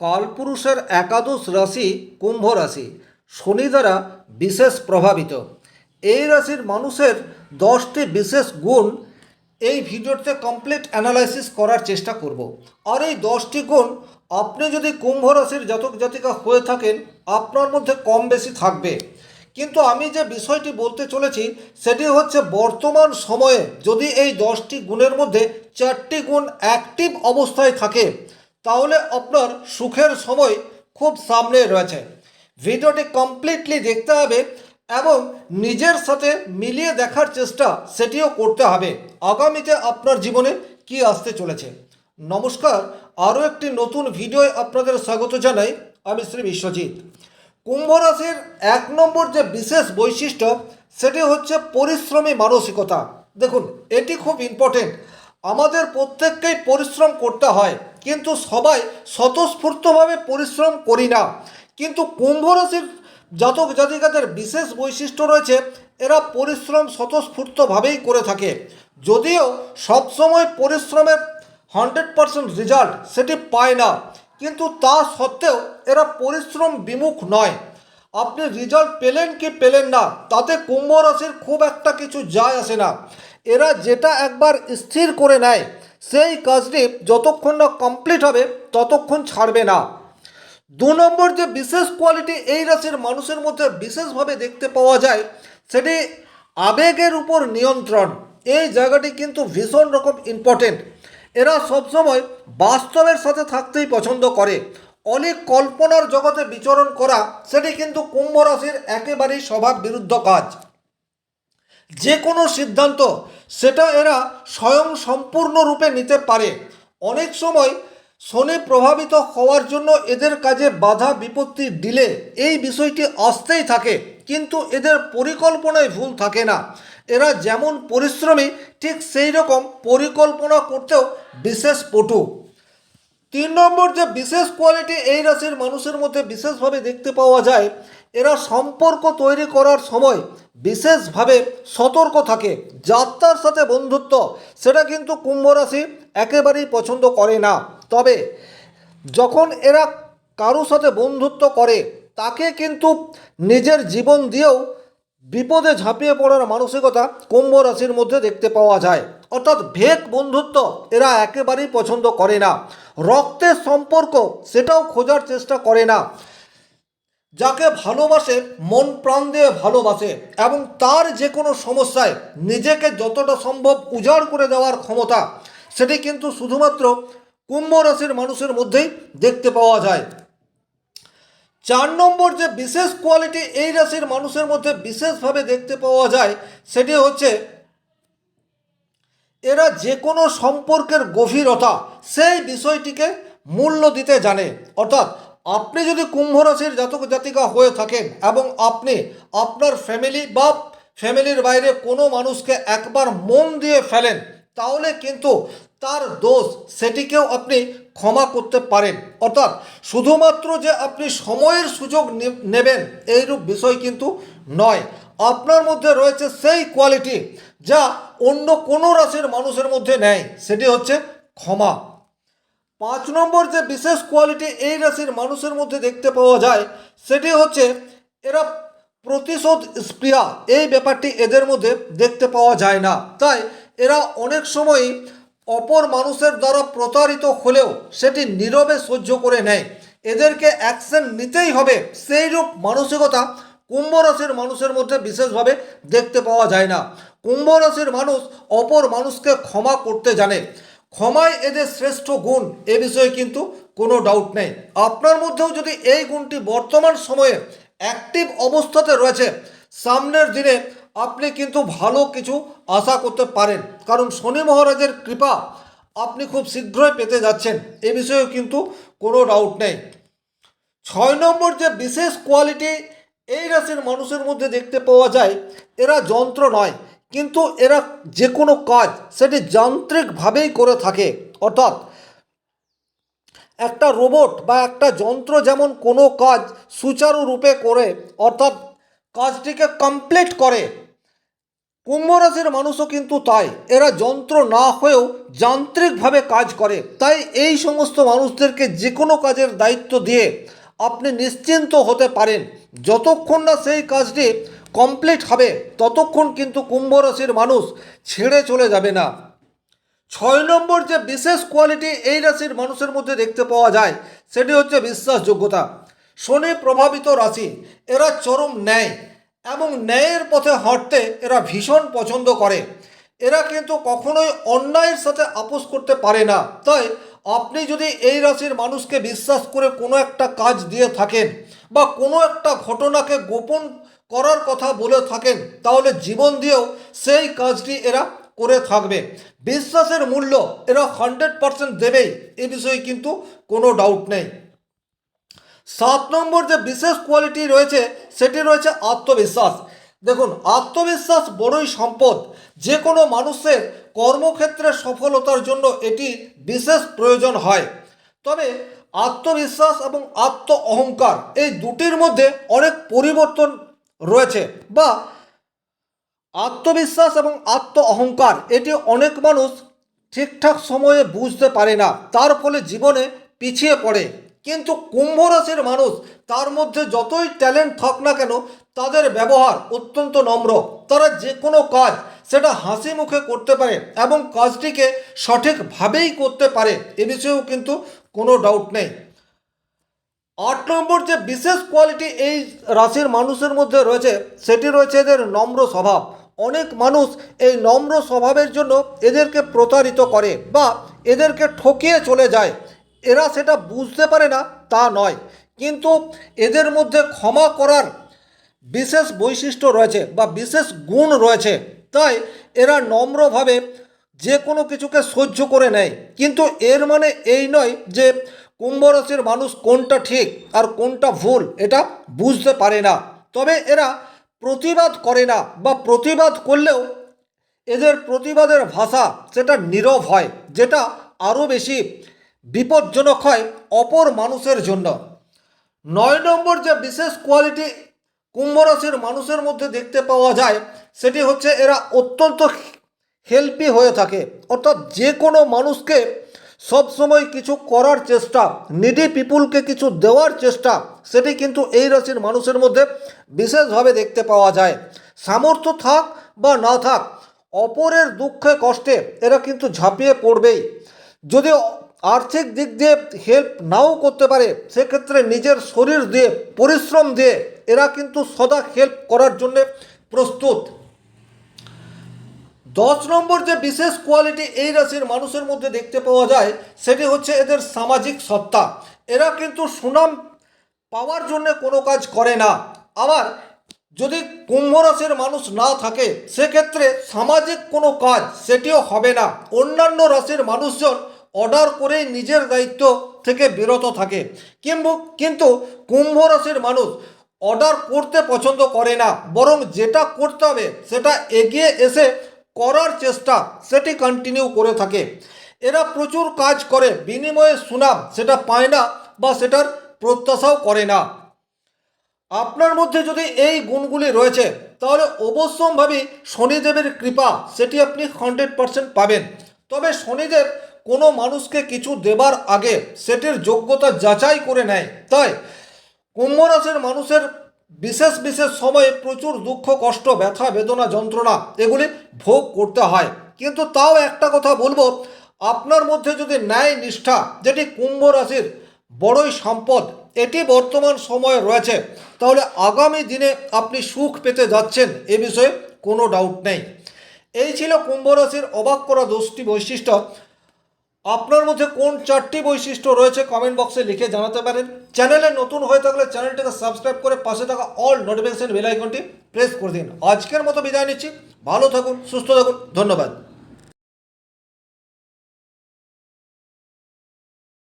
কালপুরুষের একাদশ রাশি কুম্ভ রাশি। শনি দ্বারা বিশেষ প্রভাবিত। এই রাশির মানুষের দশটি বিশেষ গুণ এই ভিডিওতে কমপ্লিট অ্যানালাইসিস করার চেষ্টা করব। আর এই দশটি গুণ আপনি যদি কুম্ভ রাশির জাতক জাতিকা হয়ে থাকেন, আপনার মধ্যে কম বেশি থাকবে। কিন্তু আমি যে বিষয়টি বলতে চলেছি, সেটি হচ্ছে বর্তমান সময়ে যদি এই দশটি গুণের মধ্যে চারটি গুণ অ্যাক্টিভ অবস্থায় থাকে তাহলে আপনার সুখের সময় খুব সামনে রয়েছে। ভিডিওটি কমপ্লিটলি দেখতে হবে এবং নিজের সাথে মিলিয়ে দেখার চেষ্টা সেটিও করতে হবে। আগামীতে আপনার জীবনে কি আসতে চলেছে? নমস্কার, আরও একটি নতুন ভিডিওয় আপনাদের স্বাগত জানাই। আমি শ্রী বিশ্বজিৎ। কুম্ভ রাশির এক নম্বর যে বিশেষ বৈশিষ্ট্য, সেটি হচ্ছে পরিশ্রমী মানসিকতা। দেখুন, এটি খুব ইম্পর্টেন্ট আমাদের প্রত্যেককেই পরিশ্রম করতে হয়। কিন্তু সবাই স্বতঃস্ফূর্তভাবে পরিশ্রম করি না। কিন্তু কুম্ভ রাশির জাতক জাতিকাদের বিশেষ বৈশিষ্ট্য রয়েছে, এরা পরিশ্রম স্বতঃস্ফূর্তভাবেই করে থাকে। যদিও সবসময় পরিশ্রমের হান্ড্রেড পারসেন্ট রেজাল্ট সেটি পায় না, কিন্তু তা সত্ত্বেও এরা পরিশ্রম বিমুখ নয়। আপনি রেজাল্ট পেলেন কি পেলেন না, তাতে কুম্ভ রাশির খুব একটা কিছু যায় আসে না। এরা যেটা একবার স্থির করে নেয় সেই কাজটি যতক্ষণ না কমপ্লিট হবে, ততক্ষণ ছাড়বে না। দু নম্বর যে বিশেষ কোয়ালিটি এই রাশির মানুষের মধ্যে বিশেষভাবে দেখতে পাওয়া যায়, সেটি আবেগের উপর নিয়ন্ত্রণ। এই জায়গাটি কিন্তু ভীষণ রকম ইম্পর্টেন্ট এরা সবসময় বাস্তবের সাথে থাকতেই পছন্দ করে। অনেক কল্পনার জগতে বিচরণ করা, সেটি কিন্তু কুম্ভ রাশির একেবারেই স্বভাব বিরুদ্ধ কাজ। যে কোনো সিদ্ধান্ত, সেটা এরা স্বয়ং সম্পূর্ণরূপে নিতে পারে। অনেক সময় শনি প্রভাবিত হওয়ার জন্য এদের কাজে বাধা বিপত্তি দিলে এই বিষয়টি আসতেই থাকে, কিন্তু এদের পরিকল্পনায় ভুল থাকে না। এরা যেমন পরিশ্রমী, ঠিক সেই রকম পরিকল্পনা করতেও বিশেষ পটু। তিন নম্বর যে বিশেষ কোয়ালিটি এই রাশির মানুষের মধ্যে বিশেষভাবে দেখতে পাওয়া যায় এরা সম্পর্ক তৈরি করার সময় বিশেষভাবে সতর্ক থাকে। যাত্রার সাথে বন্ধুত্ব, সেটা কিন্তু কুম্ভ রাশি একেবারেই পছন্দ করে না। তবে যখন এরা কারোর সাথে বন্ধুত্ব করে, তাকে কিন্তু নিজের জীবন দিয়েও বিপদে ঝাঁপিয়ে পড়ার মানসিকতা কুম্ভ রাশির মধ্যে দেখতে পাওয়া যায়। অর্থাৎ ভেক বন্ধুত্ব এরা একেবারেই পছন্দ করে না। রক্তের সম্পর্ক, সেটাও খোঁজার চেষ্টা করে না। যাকে ভালোবাসে, মন প্রাণ দিয়ে ভালোবাসে এবং তার যে কোনো সমস্যায় নিজেকে যতটা সম্ভব উজাড় করে দেওয়ার ক্ষমতা, সেটি কিন্তু শুধুমাত্র কুম্ভ রাশির মানুষের মধ্যেই দেখতে পাওয়া যায়। চার নম্বর যে বিশেষ কোয়ালিটি এই রাশির মানুষের মধ্যে বিশেষভাবে দেখতে পাওয়া যায়, সেটি হচ্ছে এরা যে কোনো সম্পর্কের গভীরতা, সেই বিষয়টিকে মূল্য দিতে জানে। অর্থাৎ আপনি যদি কুম্ভ রাশির জাতক জাতিকা হয়ে থাকেন এবং আপনি আপনার ফ্যামিলি বা ফ্যামিলির বাইরে কোনো মানুষকে একবার মন দিয়ে ফেলেন, তাহলে কিন্তু তার দোষ সেটিকেও আপনি ক্ষমা করতে পারেন। অর্থাৎ শুধুমাত্র যে আপনি সময়ের সুযোগ নেবেন, এইরূপ বিষয় কিন্তু নয়। আপনার মধ্যে রয়েছে সেই কোয়ালিটি যা অন্য কোনো রাশির মানুষের মধ্যে নেয় সেটি হচ্ছে ক্ষমা। পাঁচ নম্বর যে বিশেষ কোয়ালিটি এই রাশির মানুষের মধ্যে দেখতে পাওয়া যায়, সেটি হচ্ছে এরা প্রতিশোধ স্প্রিয়া এই ব্যাপারটি এদের মধ্যে দেখতে পাওয়া যায় না। তাই এরা অনেক সময়ই অপর মানুষের দ্বারা প্রতারিত হলেও সেটি নীরবে সহ্য করে নেয়। এদেরকে অ্যাকশন নিতেই হবে। সেই রূপ মানসিকতা কুম্ভ রাশির মানুষের মধ্যে বিশেষভাবে দেখতে পাওয়া যায় না। কুম্ভ রাশির মানুষ অপর মানুষকে ক্ষমা করতে জানে। ক্ষমায় এদের শ্রেষ্ঠ গুণ এ বিষয়ে কিন্তু কোনো ডাউট নেই। আপনার মধ্যেও যদি এই গুণটি বর্তমান সময়ে অ্যাক্টিভ অবস্থাতে রয়েছে, সামনের দিনে আপনি কিন্তু ভালো কিছু আশা করতে পারেন। কারণ শনি মহারাজের কৃপা আপনি খুব শীঘ্রই পেতে যাচ্ছেন, এ বিষয়েও কিন্তু কোনো ডাউট নেই। ছয় নম্বর যে বিশেষ কোয়ালিটি এই রাশির মানুষের মধ্যে দেখতে পাওয়া যায়, এরা যন্ত্র নয় কিন্তু এরা যে কোনো কাজ সেটি যান্ত্রিকভাবেই করে থাকে। অর্থাৎ একটা রোবট বা একটা যন্ত্র যেমন কোনো কাজ সুচারুরূপে করে, অর্থাৎ কাজটিকে কমপ্লিট করে কুম্ভ রাশির মানুষও কিন্তু তাই। এরা যন্ত্র না হয়েও যান্ত্রিকভাবে কাজ করে। তাই এই সমস্ত মানুষদেরকে যে কোনো কাজের দায়িত্ব দিয়ে আপনি নিশ্চিন্ত হতে পারেন। যতক্ষণ না সেই কাজটি কমপ্লিট হবে, ততক্ষণ কিন্তু কুম্ভ রাশির মানুষ ছেড়ে চলে যাবে না। ছয় নম্বর যে বিশেষ কোয়ালিটি এই রাশির মানুষের মধ্যে দেখতে পাওয়া যায়, সেটি হচ্ছে বিশ্বাসযোগ্যতা। শনি প্রভাবিত রাশি, এরা চরম ন্যায় এবং ন্যায়ের পথে হাঁটতে এরা ভীষণ পছন্দ করে। এরা কিন্তু কখনোই অন্যায়ের সাথে আপোষ করতে পারে না। তাই আপনি যদি এই রাশির মানুষকে বিশ্বাস করে কোনো একটা কাজ দিয়ে থাকেন বা কোনো একটা ঘটনাকে গোপন করার কথা বলে থাকেন, তাহলে জীবন দিয়েও সেই কাজটি এরা করে থাকবে। বিশ্বাসের মূল্য এরা হান্ড্রেড পার্সেন্ট দেবেই, এ বিষয়ে কিন্তু কোনো ডাউট নেই। সাত নম্বর যে বিশেষ কোয়ালিটি রয়েছে, সেটি রয়েছে আত্মবিশ্বাস। দেখুন, আত্মবিশ্বাস বড়ই সম্পদ। যে কোনো মানুষের কর্মক্ষেত্রে সফলতার জন্য এটি বিশেষ প্রয়োজন হয়। তবে আত্মবিশ্বাস এবং আত্ম অহংকার এই দুটির মধ্যে অনেক পরিবর্তন রয়েছে বা আত্মবিশ্বাস এবং আত্ম অহংকার এটি অনেক মানুষ ঠিকঠাক সময়ে বুঝতে পারে না। তার ফলে জীবনে পিছিয়ে পড়ে। কিন্তু কুম্ভ রাশির মানুষ তার মধ্যে যতই ট্যালেন্ট থাক না কেন, তাদের ব্যবহার অত্যন্ত নম্র। তারা যে কোনো কাজ সেটা হাসি মুখে করতে পারে এবং কাজটিকে সঠিকভাবেই করতে পারে, এ বিষয়েও কিন্তু কোনো ডাউট নেই। আট নম্বর যে বিশেষ কোয়ালিটি এই রাশির মানুষের মধ্যে রয়েছে, সেটি রয়েছে এদের নম্র স্বভাব। অনেক মানুষ এই নম্র স্বভাবের জন্য এদেরকে প্রতারিত করে বা এদেরকে ঠকিয়ে চলে যায়। এরা সেটা বুঝতে পারে না, তা নয়। কিন্তু এদের মধ্যে ক্ষমা করার বিশেষ বৈশিষ্ট্য রয়েছে বা বিশেষ গুণ রয়েছে। তাই এরা নম্রভাবে যে কোনো কিছুকে সহ্য করে নেয়। কিন্তু এর মানে এই নয় যে কুম্ভ রাশির মানুষ কোনটা ঠিক আর কোনটা ভুল এটা বুঝতে পারে না। তবে এরা প্রতিবাদ করে না বা প্রতিবাদ করলেও এদের প্রতিবাদের ভাষা সেটা নীরব হয়, যেটা আরও বেশি বিপজ্জনক হয় অপর মানুষের জন্য। নয় নম্বর যে বিশেষ কোয়ালিটি কুম্ভ রাশির মানুষের মধ্যে দেখতে পাওয়া যায়, সেটি হচ্ছে এরা অত্যন্ত হেল্পি হয়ে থাকে। অর্থাৎ যে কোনো মানুষকে সবসময় কিছু করার চেষ্টা নিডি পিপুলকে কিছু দেওয়ার চেষ্টা, সেটি কিন্তু এই রাশির মানুষের মধ্যে বিশেষভাবে দেখতে পাওয়া যায়। সামর্থ্য থাক বা না থাক, অপরের দুঃখে কষ্টে এরা কিন্তু ঝাঁপিয়ে পড়বেই। যদি আর্থিক দিক দিয়ে হেল্প নাও করতে পারে, সেক্ষেত্রে নিজের শরীর দিয়ে, পরিশ্রম দিয়ে এরা কিন্তু সদা হেল্প করার জন্যে প্রস্তুত। দশ নম্বর যে বিশেষ কোয়ালিটি এই রাশির মানুষের মধ্যে দেখতে পাওয়া যায়, সেটি হচ্ছে এদের সামাজিক সত্তা। এরা কিন্তু সুনাম পাওয়ার জন্য কোনো কাজ করে না। আবার যদি কুম্ভ রাশির মানুষ না থাকে, সেক্ষেত্রে সামাজিক কোনো কাজ সেটিও হবে না। অন্যান্য রাশির মানুষজন অর্ডার করেই নিজের দায়িত্ব থেকে বিরত থাকে। কিংবা কিন্তু কুম্ভ রাশির মানুষ অর্ডার করতে পছন্দ করে না, বরং যেটা করতে হবে সেটা এগিয়ে এসে করার চেষ্টা সেটি কন্টিনিউ করে থাকে। এরা প্রচুর কাজ করে, বিনিময়ে সুনাম সেটা পায় না বা সেটার প্রত্যাশাও করে না। আপনার মধ্যে যদি এই গুণগুলি রয়েছে, তাহলে অবশ্যম্ভাবী শনিদেবের কৃপা সেটি আপনি হান্ড্রেড পারসেন্ট পাবেন। তবে শনিদেব কোনো মানুষকে কিছু দেবার আগে সেটির যোগ্যতা যাচাই করে নেয়। তাই কুম্ভ রাশির মানুষের বিশেষ বিশেষ সময়ে প্রচুর দুঃখ, কষ্ট, ব্যথা, বেদনা, যন্ত্রণা এগুলি ভোগ করতে হয়। কিন্তু তাও একটা কথা বলব, আপনার মধ্যে যদি ন্যায় নিষ্ঠা, যেটি কুম্ভ রাশির বড়ই সম্পদ, এটি বর্তমান সময়ে রয়েছে, তাহলে আগামী দিনে আপনি সুখ পেতে যাচ্ছেন, এ বিষয়ে কোনো ডাউট নেই। এই ছিল কুম্ভ রাশির অবাক করা দোষটি বৈশিষ্ট্য। আপনার মধ্যে কোন চারটি বৈশিষ্ট্য রয়েছে কমেন্ট বক্সে লিখে জানাতে পারেন। চ্যানেলে নতুন হয়ে থাকলে চ্যানেলটাকে সাবস্ক্রাইব করে পাশে থাকা অল নোটিফিকেশন বেল আইকনটি প্রেস করে দিন। আজকের মতো বিদায় নিচ্ছি। ভালো থাকুন, সুস্থ থাকুন, ধন্যবাদ।